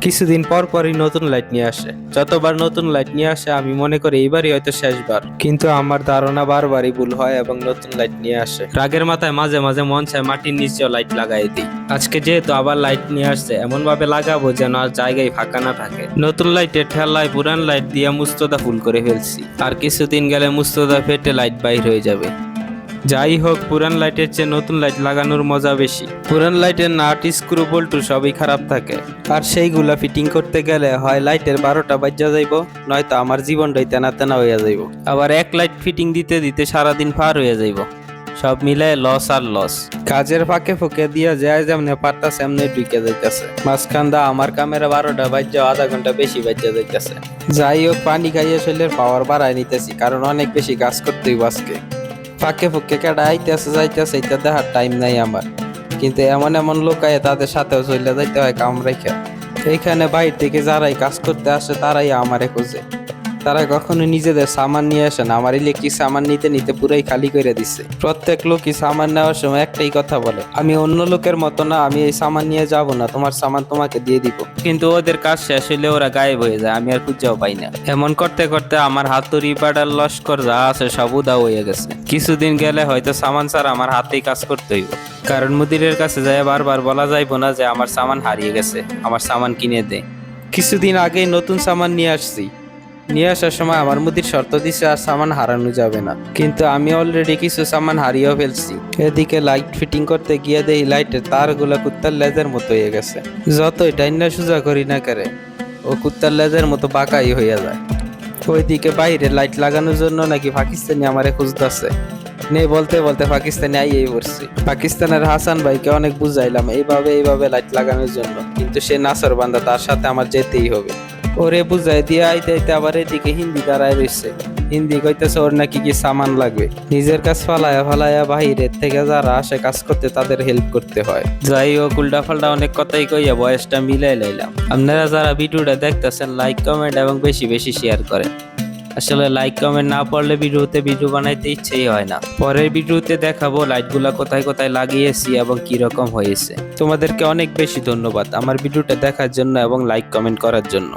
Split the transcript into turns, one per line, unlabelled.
কিছুদিন পর পরই নতুন লাইট নিয়ে আসে। যতবার নতুন লাইট নিয়ে আসে, আমি মনে করি এইবারই হয়তো শেষবার। কিন্তু আমার ধারণা বারবারই ভুল হয় এবং নতুন লাইট নিয়ে আসে। রাগের মাথায় মাঝে মাঝে মন চায় মাটির নিচেও লাইট লাগাই দিই। আজকে যেহেতু আবার লাইট নিয়ে আসছে এমন ভাবে লাগাবো যেন আর জায়গায় ফাঁকা না থাকে। নতুন লাইটের ঠেলায় পুরান লাইট দিয়ে মুস্তদা ফুল করে ফেলছি। আর কিছুদিন গেলে মুস্তদা ফেটে লাইট বাইর হয়ে যাবে। যাই হোক, পুরান লাইটের চেয়ে নতুন লাইট লাগানোর মজা বেশি। পুরান লাইটের নাট, স্ক্রু, বল্টু সবই খারাপ থাকে। আর সেইগুলা ফিটিং করতে গেলে হয় লাইটের বারোটা বাজ্যা যাইব, নয়তো আমার জীবনটাই তেনা তেনা হইয়া যাইব। আবার এক লাইট ফিটিং দিতে দিতে সারাদিন পার হইয়া যাইব। সব মিলায় লস আর লস কাজের ফাঁকে ফুঁকে দিয়া যায় যেমনি পারতাছে এমনি ঢুকে যাইতেছে। মাঝখান দা আমার কামেরা বারোটা বাজ্যা আধা ঘণ্টা বেশি বাজ্যা যাইতেছে। যাই হোক, পানি খাইয়ে শরীরের পাওয়ার বাড়ায় নিতেছি, কারণ অনেক বেশি কাজ করতেই আজকে। ফাঁকে ফুঁকে কেটা আইতেছে, যাইতেছে এটা দেখার টাইম নাই আমার। কিন্তু এমন এমন লোক আয় তাদের সাথেও চলে যাইতে হয় কাম রেখে। এইখানে বাইর থেকে যারাই কাজ করতে আসে, তারাই আমারে খোঁজে। তারা কখনো নিজেদের সামান নিয়ে আসে না। আমার ইলেকট্রিক সামান নিতে নিতে পুরাই খালি করে দিচ্ছে প্রত্যেক লোকই সামান নেওয়ার সময় একটাই কথা বলে, আমি অন্য লোকের মতো না, আমি এই সামান নিয়ে যাব না, তোমার সামান তোমাকে দিয়ে দিব। কিন্তু ওদের কাজ শেষ হইলে ওরা গায়েব হয়ে যায়, আমি আর খুঁজেও পাই না। এমন করতে করতে আমার হাতুড়ি পাডার লস্কর যা আছে সব উদা হয়ে গেছে। কিছুদিন গেলে হয়তো সামান ছাড়া আমার হাতেই কাজ করতে হইব। কারণ মুদিরের কাছে যায় বারবার বলা যাইব না যে আমার সামান হারিয়ে গেছে, আমার সামান কিনে দে। কিছুদিন আগেই নতুন সামান নিয়ে আসছি। নিয়ে আসার সময় আমার মুদির শর্ত দিছে আর সামান হারানো যাবে না। কিন্তু আমি অলরেডি কিছু সামান হারিয়েও ফেলছি। এদিকে লাইট ফিটিং করতে গিয়ে দেখি লাইটের তারগুলো কুত্তার লেজের মতো হয়ে গেছে। যতই টাইনা সোজা করি না করে, ও কুত্তার লেজের মতো বাঁকাই হইয়া যায়। ওইদিকে বাইরে লাইট লাগানোর জন্য নাকি পাকিস্তানি আমারে খুঁজতেছে। নেই বলতে বলতে পাকিস্তানি আইয়েই পড়ছি। পাকিস্তানের হাসান ভাইকে অনেক বুঝাইলাম, এইভাবে এইভাবে লাইট লাগানোর জন্য। কিন্তু সে নাসর বান্দা তার সাথে আমার যেতেই হবে। ওরে বুঝাই দিয়ে আইতে আইতে আবার এদিকে হিন্দি দাঁড়ায় রয়েছে হিন্দি কইতেছে ওর নাকি কি সামান লাগবে। নিজের কাজ ফালায়া ফালায়া বাহিরের থেকে যারা আসে কাজ করতে তাদের হেল্প করতে হয়। যাই হোক উল্টা ফাল্টা অনেক কথাই কইয়া বয়সটা মিলাই লাইলাম। আপনারা যারা ভিডিওটা দেখতেছেন লাইক কমেন্ট এবং বেশি বেশি শেয়ার করেন। আসলে লাইক কমেন্ট না পড়লে ভিডিওতে ভিডিও বানাইতে ইচ্ছেই হয় না। পরের ভিডিওতে দেখাবো লাইটগুলা কোথায় কোথায় লাগিয়েছি এবং কি রকম হয়েছে। তোমাদেরকে অনেক বেশি ধন্যবাদ আমার ভিডিওটা দেখার জন্য এবং লাইক কমেন্ট করার জন্য।